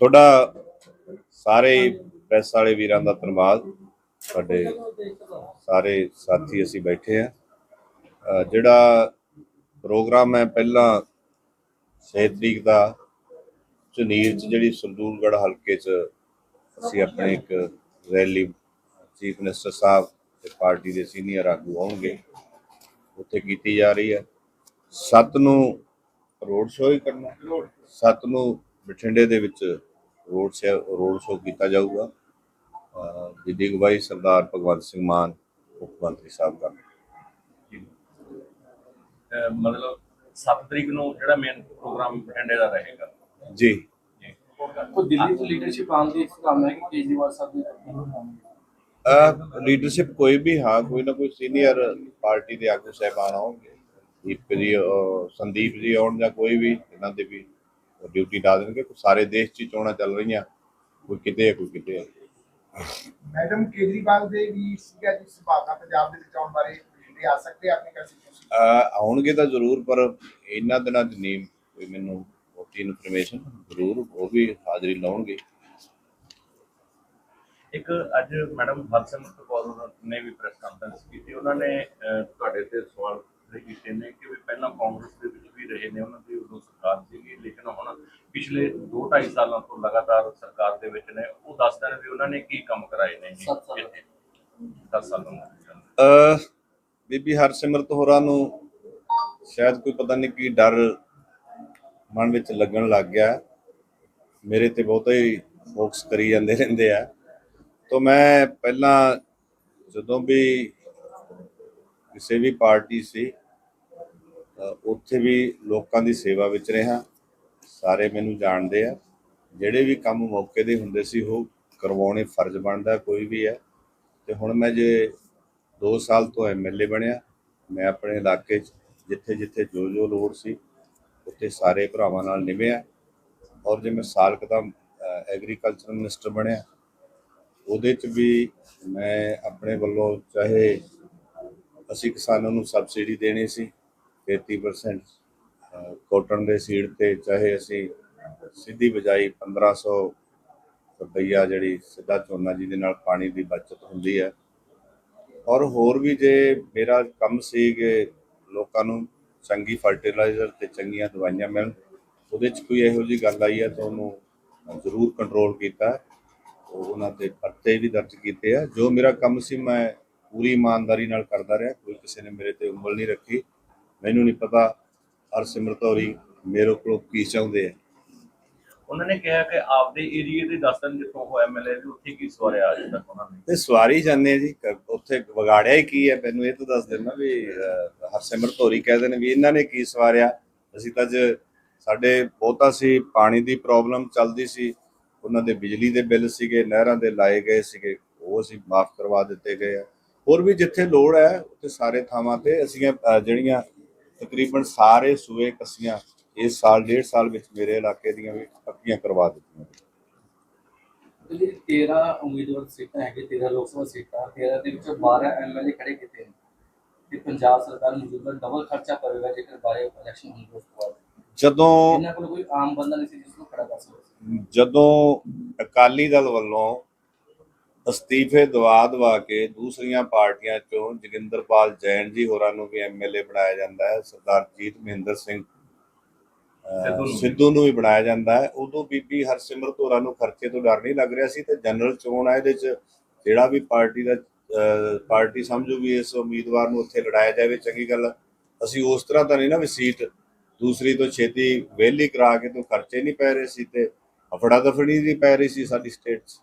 ਤੁਹਾਡਾ ਸਾਰੇ ਪ੍ਰੈਸ ਵਾਲੇ ਵੀਰਾਂ ਦਾ ਧੰਨਵਾਦ। ਸਾਡੇ ਸਾਰੇ ਸਾਥੀ ਅਸੀਂ ਬੈਠੇ ਆ ਜਿਹੜਾ ਪ੍ਰੋਗਰਾਮ ਹੈ ਪਹਿਲਾਂ 6 ਤਰੀਕ ਦਾ, ਝੁਨੀਰ ਚ ਜਿਹੜੀ ਸੰਦੂਲਗੜ੍ਹ ਹਲਕੇ ਚ ਅਸੀਂ ਆਪਣੇ ਇੱਕ ਰੈਲੀ ਚੀਫ ਮਿਨਿਸਟਰ ਸਾਹਿਬ ਤੇ ਪਾਰਟੀ ਦੇ ਸੀਨੀਅਰ ਆਗੂ ਆਉਣਗੇ। ਉੱਥੇ ਕੀਤੀ ਜਾ ਰਹੀ ਹੈ। ਸੱਤ ਨੂੰ ਰੋਡ ਸ਼ੋਅ ਹੀ ਕਰਨਾ ਸੱਤ ਨੂੰ ਬਠਿੰਡੇ ਦੇ ਵਿੱਚ ਰੋਡ ਸ਼ੋਅ ਰੋਡ ਸ਼ੋਅ ਕੀਤਾ ਜਾਊਗਾ। ਅਹ ਜਿਹਦੀ ਅਗਵਾਈ ਸਰਦਾਰ ਭਗਵੰਤ ਸਿੰਘ ਮਾਨ ਮੁੱਖ ਮੰਤਰੀ ਸਾਹਿਬ ਅਹ ਮਤਲਬ 7 ਤਰੀਕ ਨੂੰ ਜਿਹੜਾ ਮੇਨ ਪ੍ਰੋਗਰਾਮ ਬਠਿੰਡੇ ਦਾ ਰਹੇਗਾ। ਜੀ। ਜੀ ਕੋਈ ਦਿੱਲੀ ਤੋਂ ਲੀਡਰਸ਼ਿਪ ਆਉਣ ਦੀ ਕੰਮ ਹੈ ਕਿ ਕੇਜਰੀਵਾਲ ਸਾਹਿਬ ਦੇ ਲੀਡਰਸ਼ਿਪ ਕੋਈ ਵੀ ਹਾਂ ਕੋਈ ਨਾ ਕੋਈ ਸੀਨੀਅਰ ਪਾਰਟੀ ਦੇ ਆਗੂ ਸਾਹਿਬਾਨ ਆਉਣਗੇ। ਦੀਪ ਜੀ ਸੰਦੀਪ ਜੀ ਆਉਣ ਜਾਂ ਕੋਈ ਵੀ ਇਹਨਾਂ ਦੇ ਵੀ ਡਿਊਟੀ ਲਾ ਦੇਣਗੇ ਸਾਰੇ ਦੇਸ਼ 'ਚ ਚੋਣਾਂ ਚੱਲ ਰਹੀਆਂ ਕੋਈ ਕਿਤੇ ਹੈ ਕੋਈ ਕਿਤੇ ਹੈ ਮੈਡਮ ਕੇਜਰੀਵਾਲ ਦੇ ਵੀ ਸੀਗਾ ਜੀ ਸੰਭਾਵਨਾ ਪੰਜਾਬ ਦੇ ਵਿੱਚ ਆਉਣ ਬਾਰੇ ਜਿਹੜੇ ਆ ਸਕਦੇ ਆ ਆਪਣੀ ਕੰਸਟੀਟਿਊਸ਼ਨ ਆਉਣਗੇ ਤਾਂ ਜ਼ਰੂਰ ਪਰ ਇਹਨਾਂ ਦਿਨਾਂ 'ਚ ਨਹੀਂ ਕੋਈ ਮੈਨੂੰ ਬਹੁਤੀ ਇਨਫੋਰਮੇਸ਼ਨ ਜ਼ਰੂਰ ਉਹ ਵੀ ਹਾਜ਼ਰੀ ਲਾਉਣਗੇ। ਇੱਕ ਅੱਜ ਮੈਡਮ ਹਰਸਿਮਰਤ ਕੌਰ ਨੇ ਵੀ ਪ੍ਰੈਸ ਕਾਨਫਰੰਸ ਕੀਤੀ ਉਹਨਾਂ ਨੇ ਤੁਹਾਡੇ ਤੇ ਸਵਾਲ ਕੀਤੇ ਨੇ ਕਿ ਵੀ ਪਹਿਲਾਂ ਕਾਂਗਰਸ ਦੇ ਵਿੱਚ ਵੀ ਰਹੇ ਨੇ ਉਹਨਾਂ ਦੀ ਉਦੋਂ ਸਰਕਾਰ ਸੀਗੀ ਲੇਕਿਨ ਹੁਣ ਪਿਛਲੇ 2.5 ਸਾਲਾਂ ਤੋਂ ਲਗਾਤਾਰ ਸਰਕਾਰ ਦੇ ਵਿੱਚ ਨੇ ਉਹ ਦੱਸਦੇ ਨੇ ਵੀ ਉਹਨਾਂ ਨੇ ਕੀ ਕੰਮ ਕਰਾਏ ਨੇ ਜੀ ਸੱਤ ਸਾਲ। ਇੱਥੇ। 10 ਸਾਲਾਂ ਦੇ ਬੀਬੀ ਹਰਸਿਮਰਤ ਹੋਰਾਂ ਨੂੰ ਸ਼ਾਇਦ ਕੋਈ ਪਤਾ ਨਹੀਂ ਕੀ ਡਰ ਮਨ ਵਿੱਚ ਲੱਗਣ ਲੱਗ ਗਿਆ। ਮੇਰੇ ਤੇ ਬਹੁਤਾ ਹੀ ਫੋਕਸ ਕਰੀ ਜਾਂਦੇ ਰਹਿੰਦੇ ਆ। ਤੋਂ ਮੈਂ ਪਹਿਲਾਂ ਜਦੋਂ ਵੀ ਕਿਸੇ ਵੀ ਪਾਰਟੀ ਸੀ ਉੱਥੇ ਵੀ ਲੋਕਾਂ ਦੀ ਸੇਵਾ ਵਿੱਚ ਰਿਹਾ। ਸਾਰੇ ਮੈਨੂੰ ਜਾਣਦੇ ਆ। ਜਿਹੜੇ ਵੀ ਕੰਮ ਮੌਕੇ ਦੇ ਹੁੰਦੇ ਸੀ, ਉਹ ਕਰਵਾਉਣੇ ਫਰਜ਼ ਬਣਦਾ, ਕੋਈ ਵੀ ਹੈ। ਤੇ ਹੁਣ ਮੈਂ ਜੇ 2 ਸਾਲ ਤੋਂ ਐਮਐਲਏ ਬਣਿਆ, ਮੈਂ ਆਪਣੇ ਇਲਾਕੇ 'ਚ ਜਿੱਥੇ ਜਿੱਥੇ ਜੋ ਜੋ ਲੋੜ ਸੀ, ਉੱਥੇ ਸਾਰੇ ਭਰਾਵਾਂ ਨਾਲ ਨਿਭਿਆ। ਔਰ ਜੇ ਮੈਂ ਸਾਲ ਕਦਮ ਐਗਰੀਕਲਚਰ ਮਿਨਿਸਟਰ ਬਣਿਆ, ਉਹਦੇ 'ਚ ਵੀ ਮੈਂ ਆਪਣੇ ਵੱਲੋਂ ਚਾਹੇ ਅਸੀਂ ਕਿਸਾਨਾਂ ਨੂੰ ਸਬਸਿਡੀ ਦੇਣੀ ਸੀ 33% ਕੋਟਨ ਦੇ ਸੀਡ ਤੇ ਚਾਹੇ ਅਸੀਂ ਸਿੱਧੀ ਬਜਾਈ 1500 ਰੁਪਈਆ ਜਿਹੜੀ ਸਿੱਧਾ ਝੋਨਾ ਜਿਹਦੇ ਨਾਲ ਪਾਣੀ ਦੀ ਬਚਤ ਹੁੰਦੀ ਹੈ। ਔਰ ਹੋਰ ਵੀ ਜੇ ਮੇਰਾ ਕੰਮ ਸੀ ਕਿ ਲੋਕਾਂ ਨੂੰ ਚੰਗੀ ਫਰਟੀਲਾਈਜ਼ਰ ਤੇ ਚੰਗੀਆਂ ਦਵਾਈਆਂ ਮਿਲਣ, ਉਹਦੇ 'ਚ ਕੋਈ ਇਹੋ ਜਿਹੀ ਗੱਲ ਆਈ ਹੈ ਤਾਂ ਉਹਨੂੰ ਜ਼ਰੂਰ ਕੰਟਰੋਲ ਕੀਤਾ ਉਹਨਾਂ ਤੇ ਪਰਤੇ ਵੀ ਦਰਜ ਕੀਤੇ ਆ। ਜੋ ਮੇਰਾ ਕੰਮ ਸੀ, ਮੈਂ ਪੂਰੀ ਇਮਾਨਦਾਰੀ ਨਾਲ ਕਰਦਾ ਰਿਹਾ। ਕੋਈ ਕਿਸੇ ਨੇ ਮੇਰੇ ਤੇ ਉਂਗਲ ਨਹੀਂ ਰੱਖੀ। ਮੈਨੂੰ ਨਹੀਂ ਪਤਾ ਹਰਸਿਮਰਤ ਹੋਰੀ ਮੇਰੇ ਕੋਲੋਂ ਕੀ ਚਾਹੁੰਦੇ ਆ? ਉਹਨਾਂ ਨੇ ਕਿਹਾ ਕਿ ਆਪਦੇ ਏਰੀਏ ਦੇ ਦੱਸਣ ਜਿੱਥੋਂ ਉਹ ਐਮਐਲਏ ਸੀ ਉੱਥੇ ਕੀ ਸਵਾਰਿਆ ਅੱਜ ਤੱਕ ਉਹਨਾਂ ਨੇ? ਤੇ ਸਵਾਰੀ ਜਾਂਦੇ ਆ ਜੀ ਉੱਥੇ ਵਿਗਾੜਿਆ ਹੀ ਕੀ ਹੈ ਮੈਨੂੰ ਇਹ ਤਾਂ ਦੱਸ ਦੇਣਾ ਵੀ ਹਰਸਿਮਰਤ ਹੋਰੀ ਕਹਿੰਦੇ ਨੇ ਵੀ ਇਹਨਾਂ ਨੇ ਕੀ ਸਵਾਰਿਆ? ਅਸੀਂ ਤਾਂ ਅੱਜ ਸਾਡੇ ਬਹੁਤਾ ਸੀ ਪਾਣੀ ਦੀ ਪ੍ਰੋਬਲਮ ਚੱਲਦੀ ਸੀ। ਉਹਨਾਂ ਦੇ ਬਿਜਲੀ ਦੇ ਬਿੱਲ ਸੀਗੇ ਨਹਿਰਾਂ ਦੇ ਲਾਏ ਗਏ ਸੀਗੇ ਉਹ ਅਸੀਂ ਮਾਫ ਕਰਵਾ ਦਿੱਤੇ ਗਏ ਆ। ਹੋਰ ਵੀ ਜਿੱਥੇ ਲੋੜ ਹੈ ਉੱਥੇ ਸਾਰੇ ਥਾਵਾਂ ਤੇ ਅਸੀਂ ਜਿਹੜੀਆਂ ਤਕਰੀਬਨ ਸਾਰੇ ਸੂਏ ਕਸੀਆਂ ਇਸ ਸਾਲ ਡੇਢ ਸਾਲ ਵਿੱਚ ਮੇਰੇ ਇਲਾਕੇ ਦੀਆਂ ਵੀ ਪੱਕੀਆਂ ਕਰਵਾ ਦਿੱਤੀਆਂ ਜਿਹੜੀ 13 ਉਮੀਦਵਾਰ ਸੀਟਾਂ ਹੈਗੇ 13 ਲੋਕ ਸਭਾ ਸੀਟਾਂ 13 ਦੇ ਵਿੱਚੋਂ 12 ਐਮਐਲਏ ਖੜੇ ਕੀਤੇ ਨੇ। ਤੇ ਪੰਜਾਬ ਸਰਕਾਰ ਮੌਜੂਦਾ ਡਬਲ ਖਰਚਾ ਕਰੇਗਾ ਜੇਕਰ ਬਾਰੇ ਇਲੈਕਸ਼ਨ ਹੋਣ ਤੋਂ ਬਾਅਦ। ਜਦੋਂ ਇਹਨਾਂ ਕੋਲ ਕੋਈ ਆਮ ਬੰਦਾ ਨਹੀਂ ਸੀ ਜਿਸ ਨੂੰ ਖੜਾ ਕਰ ਸਕਦਾ ਜਦੋਂ ਅਕਾਲੀ ਦਲ ਵੱਲੋਂ ਅਸਤੀਫੇ ਦਵਾ ਦਵਾ ਕੇ ਦੂਸਰੀਆਂ ਪਾਰਟੀਆਂ ਚੋਂ ਜੋਗਿੰਦਰਪਾਲ ਜੈਨ ਜੀ ਹੋਰਾਂ ਨੂੰ ਵੀ ਐਮਐਲਏ ਬਣਾਇਆ ਜਾਂਦਾ ਹੈ ਸਰਦਾਰ ਜੀਤ ਮਹਿੰਦਰ ਸਿੰਘ ਸਿੱਧੂ ਨੂੰ। ਵੀ ਬਣਾਇਆ ਜਾਂਦਾ ਹੈ ਉਦੋਂ ਬੀਬੀ ਹਰਸਿਮਰਤ ਹੋਰਾਂ ਨੂੰ ਖਰਚੇ ਤੋਂ ਡਰ ਨਹੀਂ ਲੱਗ ਰਿਹਾ ਸੀ ਤੇ ਜਨਰਲ ਚੋਣ ਆ ਇਹਦੇ ਚ ਜਿਹੜਾ ਵੀ ਪਾਰਟੀ ਦਾ ਪਾਰਟੀ ਸਮਝੂ ਵੀ ਇਸ ਉਮੀਦਵਾਰ ਨੂੰ ਉੱਥੇ ਲੜਾਇਆ ਜਾਵੇ ਚੰਗੀ ਗੱਲ। ਅਸੀਂ ਉਸ ਤਰ੍ਹਾਂ ਤਾਂ ਨਹੀਂ ਨਾ ਵੀ ਸੀਟ ਦੂਸਰੀ ਤੋਂ ਛੇਤੀ ਵਿਹਲੀ ਕਰਾ ਕੇ ਤੋਂ ਖਰਚੇ ਨਹੀਂ ਪੈ ਰਹੇ ਸੀ ਤੇ ਅਫੜਾ ਦਫੜੀ ਨਹੀਂ ਪੈ ਰਹੀ ਸੀ ਸਾਡੀ ਸਟੇਟ 'ਚ